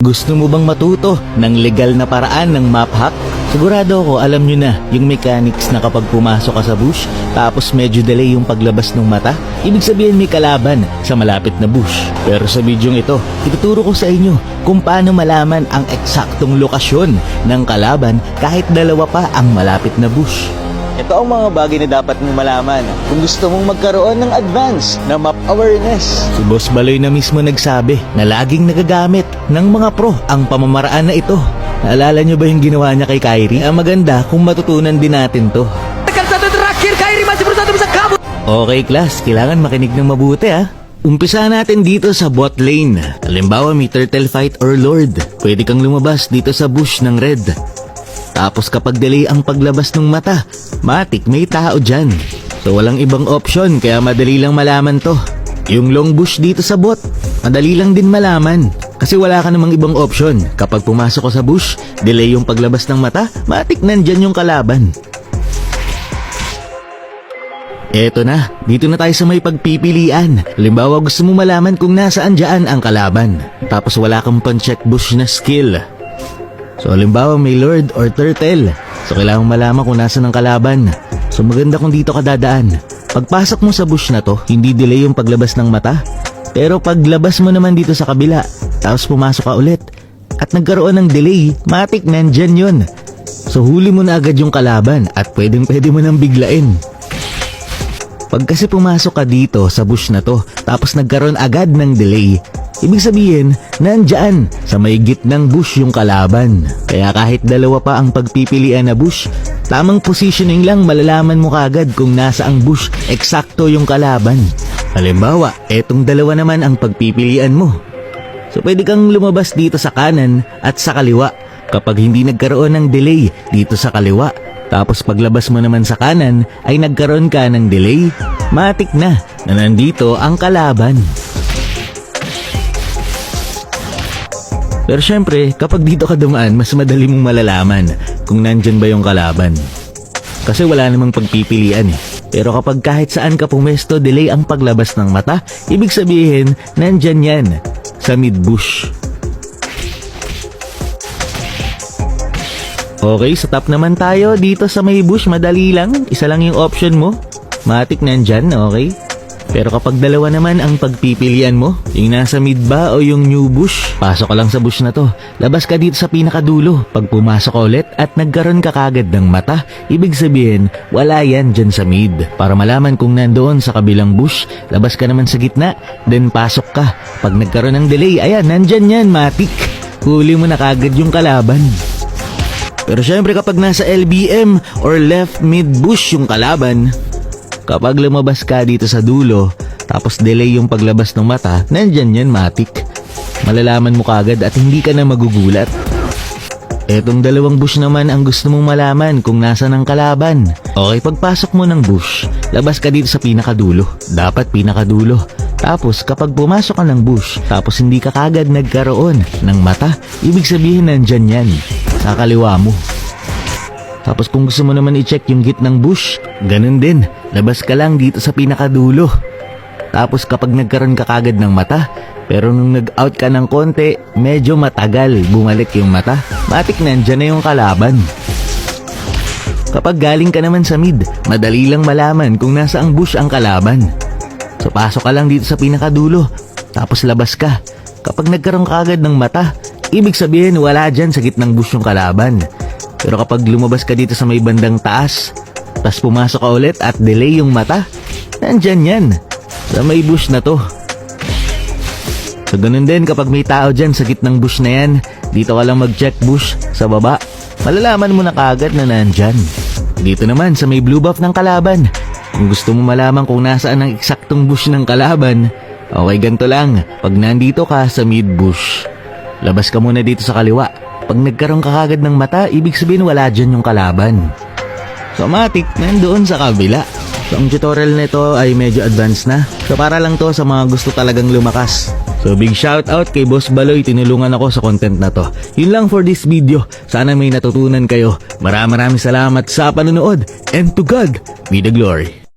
Gusto mo bang matuto ng legal na paraan ng map hack? Sigurado ako alam nyo na yung mechanics na kapag pumasok ka sa bush tapos medyo delay yung paglabas ng mata, ibig sabihin may kalaban sa malapit na bush. Pero sa bidyong ito, ituturo ko sa inyo kung paano malaman ang eksaktong lokasyon ng kalaban kahit dalawa pa ang malapit na bush. Ito ang mga bagay na dapat mong malaman kung gusto mong magkaroon ng advance na map awareness. Si Boss Baloy na mismo nagsabi na laging nagagamit ng mga pro ang pamamaraan na ito. Naalala nyo ba yung ginawa niya kay Kyrie? Ah, maganda kung matutunan din natin to. Okay class, kailangan makinig ng mabuti ah. Umpisa natin dito sa bot lane. Halimbawa may turtle fight or lord. Pwede kang lumabas dito sa bush ng red. Tapos kapag delay ang paglabas ng mata, matik may tao dyan. So walang ibang option kaya madali lang malaman to. Yung long bush dito sa bot, madali lang din malaman. Kasi wala ka namang ibang option. Kapag pumasok ka sa bush, delay yung paglabas ng mata, matik nandyan yung kalaban. Eto na, dito na tayo sa may pagpipilian. Halimbawa gusto mo malaman kung nasaan dyan ang kalaban. Tapos wala kang pan-check bush na skill. So halimbawa may lord or turtle. So kailangan malaman kung nasaan ang kalaban. So maganda kung dito ka dadaan. Pagpasok mo sa bush na to, hindi delay yung paglabas ng mata. Pero paglabas mo naman dito sa kabila, tapos pumasok ka ulit. At nagkaroon ng delay, matik nandyan yun. So huli mo na agad yung kalaban at pwedeng pwede mo nang biglain. Pag kasi pumasok ka dito sa bush na to, tapos nagkaroon agad ng delay, ibig sabihin, nandyan sa may gitnang bush yung kalaban. Kaya kahit dalawa pa ang pagpipilian na bush, tamang positioning lang malalaman mo kagad kung nasa ang bush eksakto yung kalaban. Halimbawa, etong dalawa naman ang pagpipilian mo. So pwede kang lumabas dito sa kanan at sa kaliwa kapag hindi nagkaroon ng delay dito sa kaliwa. Tapos paglabas mo naman sa kanan ay nagkaroon ka ng delay, matik na na nandito ang kalaban. Pero syempre, kapag dito ka dumaan, mas madali mong malalaman kung nandyan ba yung kalaban. Kasi wala namang pagpipilian eh. Pero kapag kahit saan ka pumesto, delay ang paglabas ng mata, ibig sabihin, nandyan yan, sa mid-bush. Okay, sa top naman tayo. Dito sa may bush, madali lang. Isa lang yung option mo. Matik nandyan, okay? Pero kapag dalawa naman ang pagpipilian mo, yung nasa mid ba o yung new bush, pasok ka lang sa bush na to. Labas ka dito sa pinakadulo. Pag pumasok ka ulit at nagkaroon ka kagad ng mata, ibig sabihin, wala yan dyan sa mid. Para malaman kung nandoon sa kabilang bush, labas ka naman sa gitna, then pasok ka. Pag nagkaroon ng delay, ayan, nandyan yan, matik. Huli mo na kagad yung kalaban. Pero syempre kapag nasa LBM or left mid bush yung kalaban, kapag lumabas ka dito sa dulo, tapos delay yung paglabas ng mata, nandyan yan matik. Malalaman mo kagad at hindi ka na magugulat. Etong dalawang bush naman ang gusto mong malaman kung nasa ng kalaban. Okay, pagpasok mo ng bush, labas ka dito sa pinakadulo. Dapat pinakadulo. Tapos kapag pumasok ka ng bush, tapos hindi ka kagad nagkaroon ng mata, ibig sabihin nandyan yan, sa kaliwa mo. Tapos kung gusto mo naman i-check yung gitnang bush, ganun din, labas ka lang dito sa pinakadulo. Tapos kapag nagkaroon ka kagad ng mata, pero nung nag-out ka ng konti, medyo matagal bumalik yung mata, matik nandyan na yung kalaban. Kapag galing ka naman sa mid, madali lang malaman kung nasa ang bush ang kalaban. So pasok ka lang dito sa pinakadulo, tapos labas ka. Kapag nagkaroon ka agad ng mata, ibig sabihin wala dyan sa gitnang bush yung kalaban. Pero kapag lumabas ka dito sa may bandang taas, tapos pumasok ka ulit at delay yung mata, nandyan yan. Sa may bush na to. So ganun din kapag may tao dyan sa gitnang bush na yan, dito ka lang mag-check bush sa baba, malalaman mo na kagad na nandyan. Dito naman sa may blue buff ng kalaban, kung gusto mo malaman kung nasaan ang eksaktong bush ng kalaban, okay ganito lang, pag nandito ka sa mid bush, labas ka muna dito sa kaliwa. Pag nagkaroon ka kagad ng mata, ibig sabihin wala dyan yung kalaban. So matik, nandoon sa kabila. So ang tutorial nito ay medyo advanced na. So para lang to sa mga gusto talagang lumakas. So big shout out kay Boss Baloy, tinulungan ako sa content na to. Yun lang for this video. Sana may natutunan kayo. Maraming maraming salamat sa panonood. And to God be the glory.